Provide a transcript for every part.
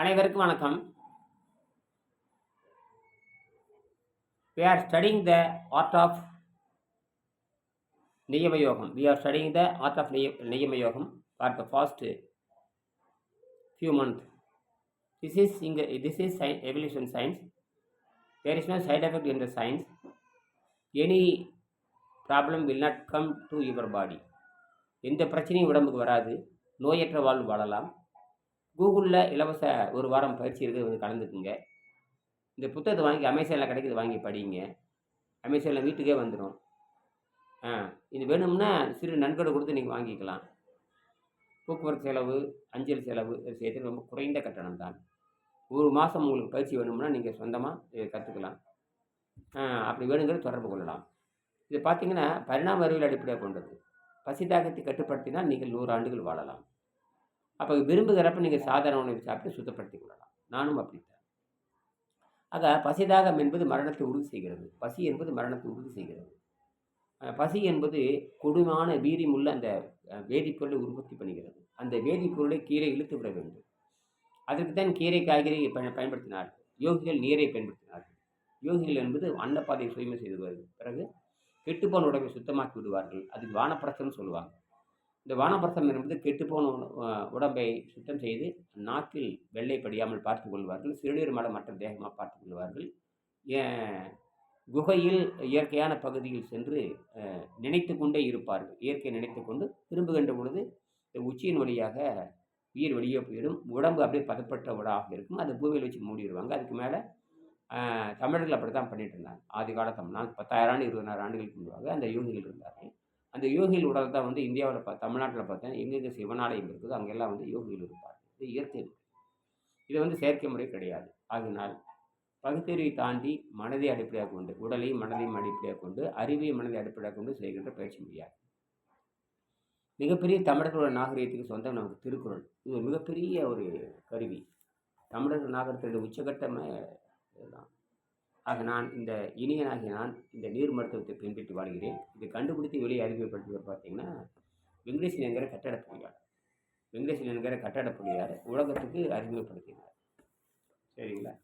அனைவருக்கும் வணக்கம் we are studying the art of Niyamayogam we are studying the art of Neeya Niyamayogam for the past few month this is இங்கே this is sign evolution science there is no side effect in the science any problem will not come to your body எந்த பிரச்சனையும் உடம்புக்கு வராது நோயற்ற வாழ்வு வாழலாம் கூகுளில் இலவச ஒரு வாரம் பயிற்சி இருக்குது வந்து கலந்துக்குங்க. இந்த புத்தகத்தை வாங்கி அமேசானில் கிடைக்கிது வாங்கி படிங்க. அமேசானில் வீட்டுக்கே வந்துடும் ஆ இது வேணும்னா சிறு நன்கொடை கொடுத்து நீங்கள் வாங்கிக்கலாம். போக்குவரத்து செலவு அஞ்சல் செலவு இது சேர்த்து ரொம்ப குறைந்த கட்டணம் தான். ஒரு மாதம் உங்களுக்கு பயிற்சி வேணும்னா நீங்கள் சொந்தமாக கற்றுக்கலாம் அப்படி வேணுங்கிறது தொடர்பு கொள்ளலாம். இது பார்த்தீங்கன்னா பரிணாம அறிவியல் அடிப்படையாக கொண்டது. பசிதாகத்தை கட்டுப்படுத்தினால் நீங்கள் நூறு ஆண்டுகள் வாழலாம். அப்போ விரும்புகிறப்ப நீங்கள் சாதாரண உணவு சாப்பிட்டு சுத்தப்படுத்தி கொள்ளலாம். நானும் அப்படித்தான். ஆக பசிதாகம் என்பது மரணத்தை உறுதி செய்கிறது. பசி என்பது மரணத்தை உறுதி செய்கிறது. பசி என்பது கொடுமான வீரியமுள்ள அந்த வேதிப்பொருளை உற்பத்தி பண்ணுகிறது. அந்த வேதிப்பொருளை கீரை இழுத்து விட வேண்டும். அதற்கு தான் கீரை காய்கறி பயன்படுத்தினார்கள். யோகிகள் நீரை பயன்படுத்தினார்கள். யோகிகள் என்பது அன்னப்பாதையை சுயமை செய்து வருது பிறகு கெட்டுப்போன உடம்பை சுத்தமாக்கி விடுவார்கள். அதுக்கு வானப்பிரசம்னு சொல்லுவாங்க. இந்த வானப்பிரசம் என்பது கெட்டுப்போன உடம்பை சுத்தம் செய்து நாக்கில் வெள்ளை படியாமல் பார்த்து கொள்வார்கள் சிறுநீர் மலம் மற்ற தேகமாக பார்த்து கொள்வார்கள். குகையில் இயற்கையான பகுதியில் சென்று நினைத்து கொண்டே இருப்பார்கள். இயற்கை நினைத்து கொண்டு திரும்புகின்ற பொழுது இந்த உச்சியின் வழியாக உயிர் வெளியே போயிடும். உடம்பு அப்படியே பதப்பட்ட உடாக இருக்கும். அதை பூமியில் வச்சு மூடிடுவாங்க. அதுக்கு மேலே தமிழர்கள் அப்படி தான் பண்ணிட்டு இருந்தாங்க. ஆதி கால தமிழ் பத்தாயிரம் ஆண்டு இருபதாயிரம் ஆண்டுகளுக்கு முன்பாக அந்த யோகிகள் இருந்தார்கள். அந்த யோகிகள் உடல் தான் வந்து இந்தியாவில் பா தமிழ்நாட்டில் பார்த்தேன். எங்கெங்கே சிவனாலயம் இருக்குதோ அங்கெல்லாம் வந்து யோகிகள் இருப்பார் இது இயற்கை இது வந்து செயற்கை முறை கிடையாது. ஆகினால் பகுத்தறிவை தாண்டி மனதை அடிப்படையாக கொண்டு உடலையும் மனதையும் அடிப்படையாக கொண்டு அறிவையும் மனதை அடிப்படையாக கொண்டு செய்கின்ற பயிற்சி முடியாது. மிகப்பெரிய தமிழர்களோட நாகரிகத்துக்கு சொந்தம் நமக்கு திருக்குறள். இது மிகப்பெரிய ஒரு கருவி. தமிழர்கள் நாகரிகத்தினுடைய உச்சகட்டமே இதுதான். ஆக நான் இந்த இனியனாகிய நான் இந்த நீர் மருத்துவத்தை பின்பற்றி வாழ்கிறேன். இதை கண்டுபிடித்து வெளியே அறிமுகப்படுத்துவர் பார்த்தீங்கன்னா வெங்கடேசன் என்கிற கட்டடப் பொறியாளர் வெங்கடேசன் என்கிற கட்டடப் பொறியாளர் உலகத்துக்கு அறிமுகப்படுத்தினார். சரிங்களா?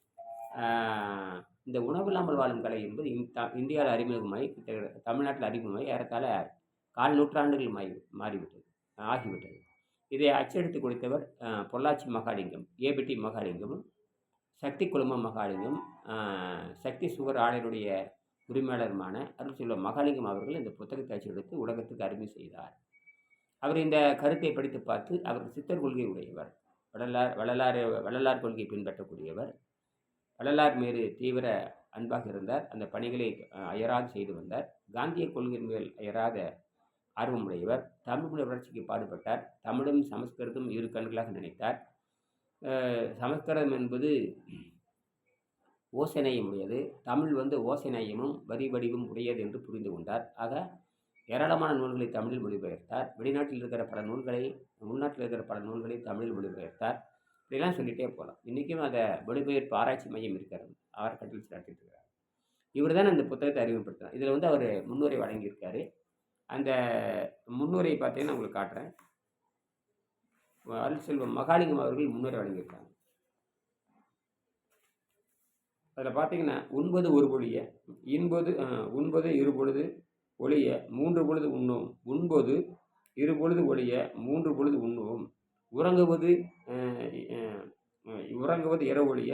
இந்த உணவில்லாமல் வாழும் கலை என்பது இந்த- இந்தியாவில் அறிமுகமாகி கிட்ட தமிழ்நாட்டில் அறிமுகமாகி ஏறத்தாழ கால் நூற்றாண்டுகள் மாறி மாறிவிட்டது ஆகிவிட்டது. இதை அச்சடித்து கொடுத்தவர் பொள்ளாச்சி மகாலிங்கம் ஏபிடி மகாலிங்கமும் சக்தி குழும மகாலிங்கம் சக்தி சுகர் ஆலையினுடைய உரிமையாளருமான அருள்செல்வம் மகாலிங்கம் அவர்கள் இந்த புத்தகத்தை அச்சடித்து உலகத்துக்கு அறிமுகம் செய்தார். அவர் இந்த கருத்தை படித்து பார்த்து அவர் சித்தர் கொள்கை உடையவர் வள்ளலார் வள்ளலார் வள்ளலார் கொள்கையை பின்பற்றக்கூடியவர். வள்ளலார் மீது தீவிர அன்பாக இருந்தார். அந்த பணிகளை அயராது செய்து வந்தார். காந்திய கொள்கையின் மேல் அயராத ஆர்வமுடையவர். தமிழ் மொழி வளர்ச்சிக்கு பாடுபட்டார். தமிழும் சமஸ்கிருதம் இரு கண்களாக நினைத்தார். சமஸ்கிருதம் என்பது ஓசனையும் உடையது தமிழ் வந்து ஓசனையமும் வரி வடிவும் உடையது என்று புரிந்து கொண்டார். ஆக ஏராளமான நூல்களை தமிழில் மொழிபெயர்த்தார். வெளிநாட்டில் இருக்கிற பல நூல்களை உள்நாட்டில் இருக்கிற பல நூல்களை தமிழில் மொழிபெயர்த்தார். இப்படிலாம் சொல்லிகிட்டே போகலாம். இன்றைக்கும் அதை மொழிபெயர்ப்பு ஆராய்ச்சி மையம் இருக்கிறது. ஆர்கட்டில் நடத்திட்டு இருக்கிறார் இவர் தான் அந்த புத்தகத்தை அறிமுகப்படுத்தினார். இதில் வந்து அவர் முன்னுரை வழங்கியிருக்காரு. அந்த முன்னுரை பார்த்தீங்கன்னா உங்களுக்கு காட்டுறேன். அருள் செல்வம் மகாலிங்கம் அவர்கள் முன்னுரை வழங்கியிருக்காங்க. அதில் பார்த்தீங்கன்னா உண்பது ஒரு பொழிய இன்பது உண்பது இரு பொழுது ஒளிய மூன்று பொழுது உண்ணும் உண்பது இரு பொழுது ஒளிய மூன்று பொழுது உண்ணும் உறங்குவது உறங்குவது இரவு ஒழிய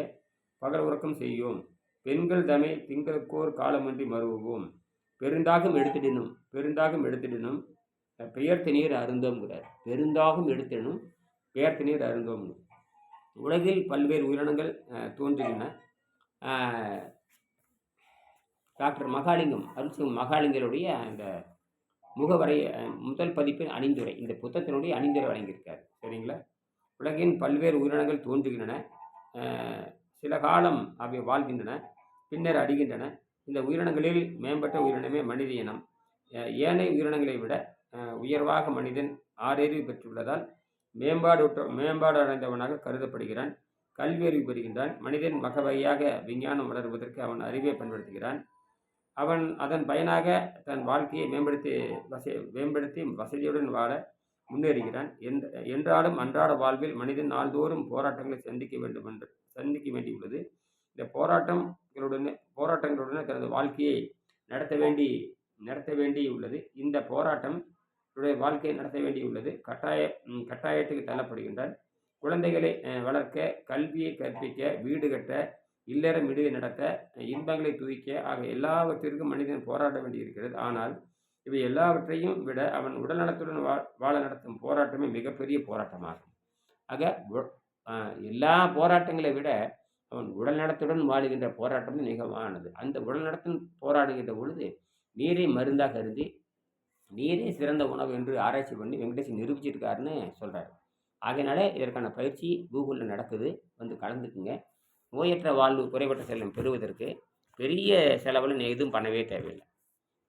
பகல் உறக்கம் செய்யும் பெண்கள் தமை திங்களுக்கோர் காலமன்றி மறுவுவோம் பெருந்தாகம் எடுத்துடணும் பெருந்தாகம் எடுத்துடணும் பெயர்த்த நீர் அருந்தம்ங்கிறார் பெருந்தாகம் எடுத்திடணும் பெயர்த்த நீர் அருந்தோம். உலகில் பல்வேறு உயிரினங்கள் தோன்றுகின்றன. டாக்டர் மகாலிங்கம் அருள்சிங் மகாலிங்கருடைய அந்த முகவரை முதல் பதிப்பின் அணிந்துரை இந்த புத்தகத்தினுடைய அணிந்துரை வழங்கியிருக்கார். சரிங்களா? உலகின் பல்வேறு உயிரினங்கள் தோன்றுகின்றன. சில காலம் அவை வாழ்கின்றன பின்னர் அடிகின்றன இந்த உயிரினங்களில் மேம்பட்ட உயிரினமே மனித இனம். ஏனைய உயிரினங்களை விட உயர்வாக மனிதன் ஆறறிவு பெற்றுள்ளதால் மேம்பாடு மேம்பாடு அடைந்தவனாக கருதப்படுகிறான். கல்வி அறிவு பெறுகின்றான். மனிதன் மகவையாக விஞ்ஞானம் வளர்வதற்கு அவன் அறிவை பயன்படுத்துகிறான். அவன் அதன் பயனாக தன் வாழ்க்கையை மேம்படுத்தி வசதி மேம்படுத்தி வசதியுடன் வாழ முன்னேறுகிறான். என்றாலும் அன்றாட வாழ்வில் மனிதன் நாள்தோறும் போராட்டங்களை சந்திக்க வேண்டும் என்று சந்திக்க வேண்டியுள்ளது. இந்த போராட்டங்களுடனே போராட்டங்களுடனே தனது வாழ்க்கையை நடத்த வேண்டி நடத்த வேண்டி உள்ளது இந்த போராட்டம் இவருடைய வாழ்க்கையை நடத்த வேண்டியுள்ளது. கட்டாய கட்டாயத்துக்கு தள்ளப்படுகின்றார் குழந்தைகளை வளர்க்க கல்வியை கற்பிக்க வீடு கட்ட இல்லற மிடுகை நடத்த இன்பங்களை துவிக்க ஆக எல்லாவற்றிற்கும் மனிதன் போராட வேண்டியிருக்கிறது. ஆனால் இவை எல்லாவற்றையும் விட அவன் உடல்நலத்துடன் வா வாழ நடத்தும் போராட்டமே மிகப்பெரிய போராட்டமாகும். ஆக எல்லா போராட்டங்களை விட அவன் உடல் நலத்துடன் வாழுகின்ற போராட்டம் மிகவானது அந்த உடல் உடல்நலத்துடன் போராடுகின்ற பொழுது நீரை மருந்தாக கருதி நீரே சிறந்த உணவு என்று ஆராய்ச்சி பண்ணி வெங்கடேஷன் நிரூபிச்சிருக்காருன்னு சொல்கிறாரு ஆகையினால இதற்கான பயிற்சி கூகுளில் நடக்குது. வந்து கலந்துக்குங்க. நோயற்ற வாழ்வு குறைபட்ட செல்லம் பெறுவதற்கு பெரிய செலவில் எதுவும் பண்ணவே தேவையில்லை.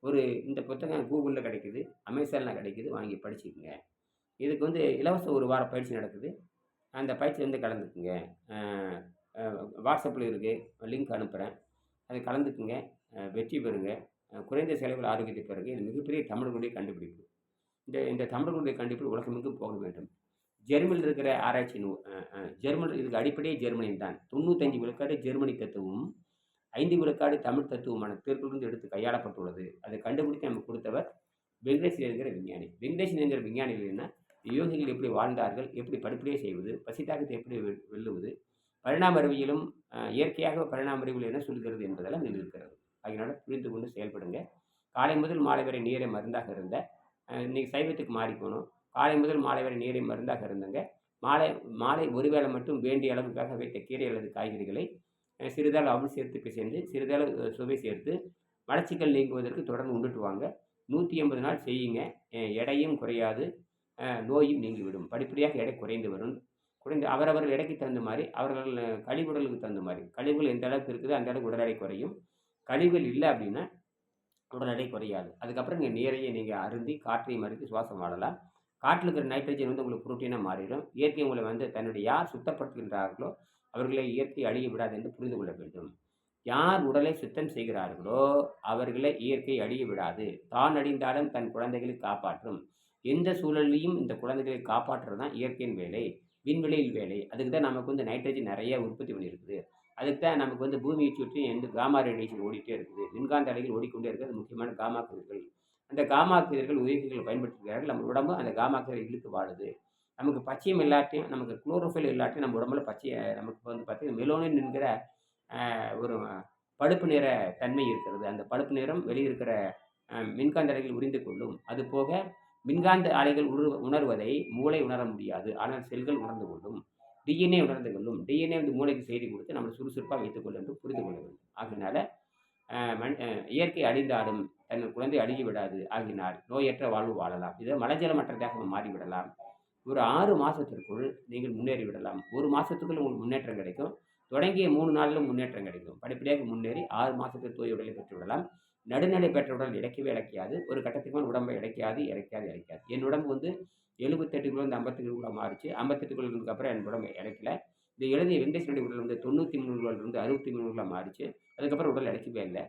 ஒரு இந்த புத்தகம் கூகுளில் கிடைக்குது அமேசானில் கிடைக்குது வாங்கி படிச்சுக்கோங்க. இதுக்கு வந்து இலவச ஒரு வார பயிற்சி நடக்குது. அந்த பயிற்சி வந்து கலந்துக்குங்க. வாட்ஸ்அப்பில் இருக்குது லிங்க் அனுப்புகிறேன் அது கலந்துக்குங்க. வெற்றி பெறுங்க. குறைந்த செலவில் ஆரோக்கியத்தை பிறகு இது மிகப்பெரிய தமிழர்களுடைய கண்டுபிடிப்பு. இந்த இந்த தமிழர்களுடைய கண்டுபிடிப்பு உலகமெங்கும் போக வேண்டும். ஜெர்மனியில் இருக்கிற ஆராய்ச்சி நூ ஜெர்மன் இதுக்கு அடிப்படையே ஜெர்மனியில் தான். தொண்ணூத்தஞ்சு விழுக்காடு ஜெர்மனி தத்துவமும் ஐந்து விழுக்காடு தமிழ் தத்துவமான திருக்குறளிலிருந்து எடுத்து கையாளப்பட்டுள்ளது. அதை கண்டுபிடித்து நமக்கு கொடுத்தவர் வெங்கடேஷ் என்கிற விஞ்ஞானி. வெங்கடேஷன் என்கிற விஞ்ஞானி இல்லைன்னா யோகிகள் எப்படி வாழ்ந்தார்கள் எப்படி படிப்படியே செய்வது பசித்தாக்கத்தை எப்படி வெ- வெல்லுவது பரிணாம அறிவியலும் இயற்கையாக பரிணாம அறிவியல் என்ன சொல்கிறது என்பதெல்லாம் இதில் இருக்கிறது. புரிந்து செயல்படுங்க. காலை முதல் மாலை வரை நீரை மருந்தாக இருந்த இன்றைக்கி இன்னைக்கு சைவத்துக்கு மாறி போகணும் காலை முதல் மாலை வரை நீரை மருந்தாக இருந்தங்க. மாலை மாலை ஒருவேளை மட்டும் வேண்டிய அளவுக்காக வைத்த கீரை அல்லது காய்கறிகளை சிறிதளவு அவள் சேர்த்துக்கு சேர்ந்து சிறிதளவு சுவை சேர்த்து மலச்சிக்கல் நீங்குவதற்கு தொடர்ந்து உண்டுட்டு வாங்க நூற்றி எண்பது நாள் செய்யுங்க. எடையும் குறையாது. நோயும் நீங்கிவிடும். படிப்படியாக எடை குறைந்து வரும். குறைந்து அவரவர் எடைக்கு தகுந்த மாதிரி அவர்கள் கழிவுடலுக்கு தகுந்த மாதிரி கழிவுகள் எந்த அளவுக்கு இருக்குதோ அந்த அளவுக்கு உடல் எடை குறையும். கழிவுகள் இல்லை அப்படின்னா உடல் எடை குறையாது. அதுக்கப்புறம் நீங்கள் நீரையை நீங்கள் அருந்தி காற்றை மறுத்து சுவாசம் வாழலாம். காற்றில் இருக்கிற நைட்ரஜன் வந்து உங்களுக்கு புரோட்டீனாக மாறிடும். இயற்கை உங்களை வந்து தன்னுடைய யார் சுத்தப்படுத்துகின்றார்களோ அவர்களை இயற்கை அழிய விடாது என்று புரிந்து கொள்ள வேண்டும். யார் உடலை சுத்தம் செய்கிறார்களோ அவர்களை இயற்கை அழிய விடாது. தான் அழிந்தாலும் தன் குழந்தைகளை காப்பாற்றும். எந்த சூழலையும் இந்த குழந்தைகளை காப்பாற்றுறது தான் இயற்கையின் வேலை. விண்வெளியில் வேலை. அதுக்கு தான் நமக்கு வந்து நைட்ரஜன் நிறைய உற்பத்தி பண்ணியிருக்குது. அதுக்கு தான் நமக்கு வந்து பூமியை சுற்றி எந்த காமா ரேடியேஷன் ஓடிட்டே இருக்குது. மின்காந்த அலைகள் ஓடிக்கொண்டே இருக்கிறது முக்கியமான காமா கதிர்கள். அந்த காமா கதிர்கள் உயிர்கள் பயன்படுத்துகிறார்கள். நம்ம உடம்பு அந்த காமா கதிரை இழுத்து வாழுது. நமக்கு பச்சையும் இல்லாட்டியும் நமக்கு குளோரோஃபில் இல்லாட்டியும் நம்ம உடம்புல பச்சை நமக்கு வந்து பார்த்தீங்கன்னா மெலோனின் என்கிற ஒரு பழுப்பு நிற தன்மை இருக்கிறது. அந்த பழுப்பு நிறம் வெளியிருக்கிற மின்காந்த அலைகள் உறிந்து கொள்ளும். அது போக மின்காந்த அலைகள் உரு உணர்வதை மூளை உணர முடியாது. ஆனால் செல்கள் உணர்ந்து கொள்ளும். டிஎன்ஏ உணர்ந்து கொள்ளும் டிஎன்ஏ வந்து மூளைக்கு செய்தி கொடுத்து நம்மளை சுறுசுறுப்பாக வைத்துக்கொள்ளும் என்று புரிந்து கொள்ள வேண்டும். ஆகினால மண் இயற்கை அழிந்தாலும் தன் குழந்தை அழுகி விடாது ஆகினால் நோயற்ற வாழ்வு வாழலாம். இதை மலஜலமற்றதாக மாறிவிடலாம். ஒரு ஆறு மாதத்திற்குள் நீங்கள் முன்னேறி விடலாம். ஒரு மாதத்துக்குள் உங்களுக்கு முன்னேற்றம் கிடைக்கும். தொடங்கிய மூணு நாளிலும் முன்னேற்றம் கிடைக்கும். படிப்படியாக முன்னேறி ஆறு மாதத்தில் தோய் உடலை பெற்று விடலாம் நடுநிலை பெற்ற உடல் இடைக்கவே இழைக்காது ஒரு கட்டத்துக்கு மேல் உடம்பை இழைக்காது இறைக்காது இறைக்காது. என் உடம்பு வந்து எழுபத்தெட்டு கிலோ இருந்து ஐம்பத்தி கிலோ மாறிச்சு. ஐம்பத்தெட்டு கிலோ என் உடம்பு இழைக்கல இந்த எழுதிய வெங்கடேஸ்வரனுடைய உடல் வந்து தொண்ணூற்றி மூணு இருந்து அறுபத்தி மூணு கிலோ மாறிச்சு. அதுக்கப்புறம் உடல் இழைக்கவே இல்லை.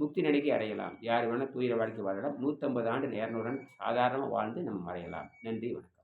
முக்தி நடிக்க அடையலாம். யார் வேணால் தூய வாழ்க்கை வாழலாம். நூற்றம்பது ஆண்டு இரநூறு சாதாரணமாக வாழ்ந்து நம்ம மறையலாம். நன்றி வணக்கம்.